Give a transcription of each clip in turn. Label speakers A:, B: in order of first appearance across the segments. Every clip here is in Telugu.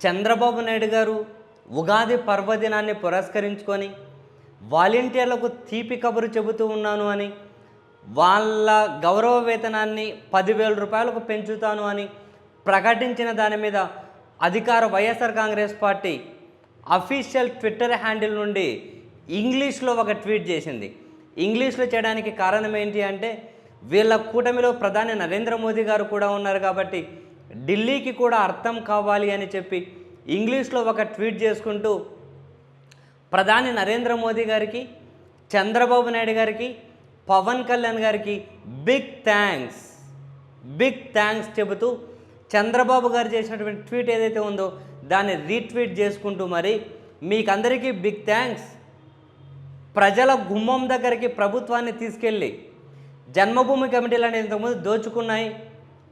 A: చంద్రబాబు నాయుడు గారు ఉగాది పర్వదినాన్ని పురస్కరించుకొని వాలంటీర్లకు తీపి కబురు చెబుతూ ఉన్నాను అని వాళ్ళ గౌరవ వేతనాన్ని పదివేల రూపాయలకు పెంచుతాను అని ప్రకటించిన దాని మీద అధికార YSR Congress party official Twitter handle నుండి ఇంగ్లీష్లో ఒక ట్వీట్ చేసింది. ఇంగ్లీష్లో చేయడానికి కారణం ఏంటి అంటే వీళ్ళ కూటమిలో ప్రధాని నరేంద్ర మోదీ గారు కూడా ఉన్నారు కాబట్టి ఢిల్లీకి కూడా అర్థం కావాలి అని చెప్పి ఇంగ్లీష్లో ఒక ట్వీట్ చేసుకుంటూ ప్రధాని నరేంద్ర మోదీ గారికి చంద్రబాబు నాయుడు గారికి పవన్ కళ్యాణ్ గారికి బిగ్ థ్యాంక్స్ బిగ్ థ్యాంక్స్ చెబుతూ చంద్రబాబు గారు చేసినటువంటి ట్వీట్ ఏదైతే ఉందో దాన్ని రీట్వీట్ చేసుకుంటూ మరి మీకందరికీ బిగ్ థ్యాంక్స్ ప్రజల గుమ్మం దగ్గరికి ప్రభుత్వాన్ని తీసుకెళ్ళి జన్మభూమి కమిటీలు అనేది ఇంతకుముందు దోచుకున్నాయి.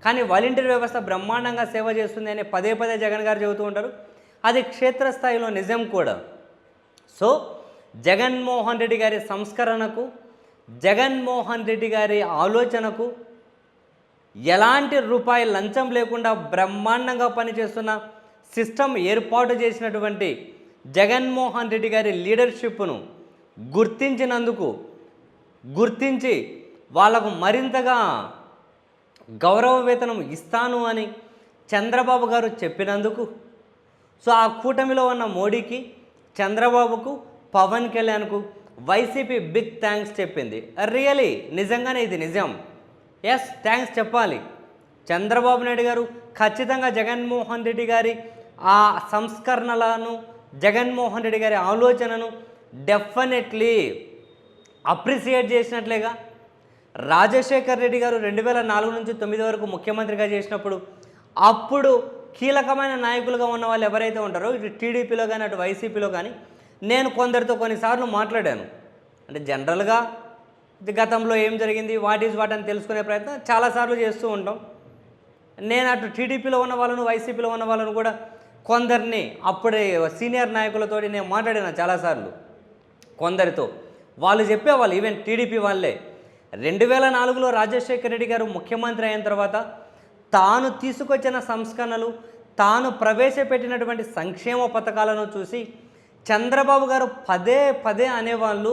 A: కానీ వాలంటీర్ వ్యవస్థ బ్రహ్మాండంగా సేవ చేస్తుంది అని పదే పదే జగన్ గారు చెబుతూ ఉంటారు. అది క్షేత్రస్థాయిలో నిజం కూడా. సో జగన్మోహన్ రెడ్డి గారి సంస్కరణకు జగన్మోహన్ రెడ్డి గారి ఆలోచనకు ఎలాంటి రూపాయి లంచం లేకుండా బ్రహ్మాండంగా పనిచేస్తున్న సిస్టమ్ ఏర్పాటు చేసినటువంటి జగన్మోహన్ రెడ్డి గారి లీడర్షిప్ను గుర్తించినందుకు గుర్తించి వాళ్ళకు మరింతగా గౌరవ వేతనం ఇస్తాను అని చంద్రబాబు గారు చెప్పినందుకు సో ఆ కూటమిలో ఉన్న మోడీకి చంద్రబాబుకు పవన్ కళ్యాణ్కు వైసీపీ బిగ్ థ్యాంక్స్ చెప్పింది. రియలీ నిజంగానే ఇది నిజం? ఎస్ థ్యాంక్స్ చెప్పాలి. చంద్రబాబు నాయుడు గారు ఖచ్చితంగా జగన్మోహన్ రెడ్డి గారి ఆ సంస్కరణలను జగన్మోహన్ రెడ్డి గారి ఆలోచనను డెఫినెట్లీ అప్రిసియేట్ చేసినట్లేగా రాజశేఖర్ రెడ్డి గారు రెండు వేల నాలుగు నుంచి తొమ్మిది వరకు ముఖ్యమంత్రిగా చేసినప్పుడు అప్పుడు కీలకమైన నాయకులుగా ఉన్న వాళ్ళు ఎవరైతే ఉంటారో ఇటు టీడీపీలో కానీ అటు వైసీపీలో కానీ నేను కొందరితో కొన్నిసార్లు మాట్లాడాను. అంటే జనరల్గా గతంలో ఏం జరిగింది వాట్ ఈజ్ వాట్ అని తెలుసుకునే ప్రయత్నం చాలాసార్లు చేస్తూ ఉంటాం. నేను అటు టీడీపీలో ఉన్న వాళ్ళను వైసీపీలో ఉన్న వాళ్ళను కూడా కొందరిని అప్పుడే సీనియర్ నాయకులతోటి నేను మాట్లాడాను చాలాసార్లు. కొందరితో. వాళ్ళు చెప్పేవాళ్ళు ఈవెన్ టీడీపీ వాళ్ళే రెండు వేల నాలుగులో రాజశేఖర రెడ్డి గారు ముఖ్యమంత్రి అయిన తర్వాత తాను తీసుకొచ్చిన సంస్కరణలు తాను ప్రవేశపెట్టినటువంటి సంక్షేమ పథకాలను చూసి చంద్రబాబు గారు పదే పదే అనేవాళ్ళు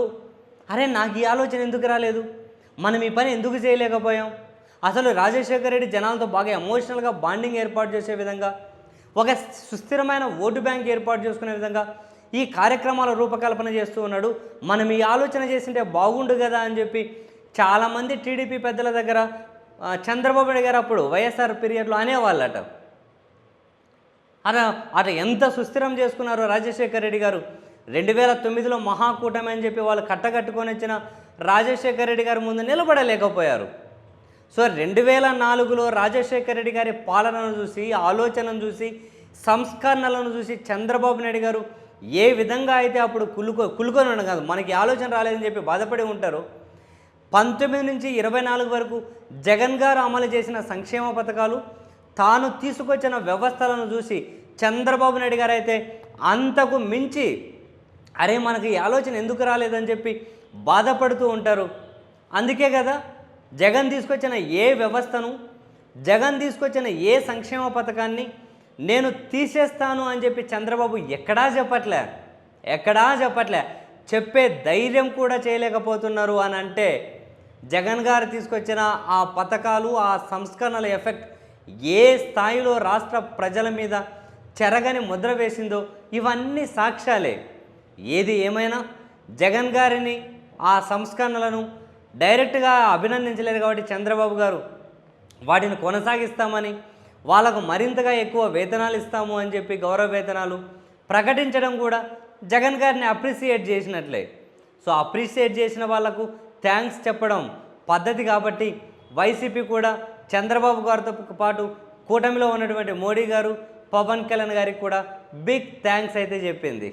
A: అరే నాకు ఈ ఆలోచన ఎందుకు రాలేదు? మనం ఈ పని ఎందుకు చేయలేకపోయాం? అసలు రాజశేఖర రెడ్డి జనాలతో బాగా ఎమోషనల్గా బాండింగ్ ఏర్పాటు చేసే విధంగా ఒక సుస్థిరమైన ఓటు బ్యాంక్ ఏర్పాటు చేసుకునే విధంగా ఈ కార్యక్రమాల రూపకల్పన చేస్తూ ఉన్నాడు. మనం ఈ ఆలోచన చేసింటే బాగుండు కదా అని చెప్పి చాలామంది టీడీపీ పెద్దల దగ్గర చంద్రబాబు నాయుడు గారు అప్పుడు వైఎస్ఆర్ పీరియడ్లో అనేవాళ్ళట. అట అట ఎంత సుస్థిరం చేసుకున్నారో రాజశేఖర్ రెడ్డి గారు. రెండు వేల తొమ్మిదిలో మహాకూటమి అని చెప్పి వాళ్ళు కట్టకట్టుకొని వచ్చిన రాజశేఖర్ రెడ్డి గారి ముందు నిలబడలేకపోయారు. సో రెండు వేల నాలుగులో రాజశేఖర్ రెడ్డి గారి పాలనను చూసి ఆలోచనను చూసి సంస్కరణలను చూసి చంద్రబాబు నాయుడు గారు ఏ విధంగా అయితే అప్పుడు కులుకో కులుకొని ఉండదు కాదు మనకి ఆలోచన రాలేదని చెప్పి బాధపడి ఉంటారు. పంతొమ్మిది నుంచి ఇరవై నాలుగు వరకు జగన్ గారు అమలు చేసిన సంక్షేమ పథకాలు తాను తీసుకొచ్చిన వ్యవస్థలను చూసి చంద్రబాబు నాయుడు గారు అయితే అంతకు మించి అరే మనకి ఈ ఆలోచన ఎందుకు రాలేదని చెప్పి బాధపడుతూ ఉంటారు. అందుకే కదా జగన్ తీసుకొచ్చిన ఏ వ్యవస్థను జగన్ తీసుకొచ్చిన ఏ సంక్షేమ పథకాన్ని నేను తీసేస్తాను అని చెప్పి చంద్రబాబు ఎక్కడా చెప్పట్లే ఎక్కడా చెప్పట్లే. చెప్పే ధైర్యం కూడా చేయలేకపోతున్నారు అని అంటే జగన్ గారు తీసుకొచ్చిన ఆ పథకాలు ఆ సంస్కరణల ఎఫెక్ట్ ఏ స్థాయిలో రాష్ట్ర ప్రజల మీద చెరగని ముద్ర వేసిందో ఇవన్నీ సాక్ష్యాలే. ఏది ఏమైనా జగన్ గారిని ఆ సంస్కరణలను డైరెక్ట్గా అభినందించలేదు కాబట్టి చంద్రబాబు గారు. వాటిని కొనసాగిస్తామని వాళ్ళకు మరింతగా ఎక్కువ వేతనాలు ఇస్తాము అని చెప్పి గౌరవ వేతనాలు ప్రకటించడం కూడా జగన్ గారిని అప్రిసియేట్ చేసినట్లే. సో అప్రిసియేట్ చేసిన వాళ్ళకు థ్యాంక్స్ చెప్పడం పద్ధతి కాబట్టి వైసీపీ కూడా చంద్రబాబు గారితో పాటు కూటమిలో ఉన్నటువంటి మోడీ గారు పవన్ కళ్యాణ్ గారికి కూడా బిగ్ థ్యాంక్స్ అయితే చెప్పింది.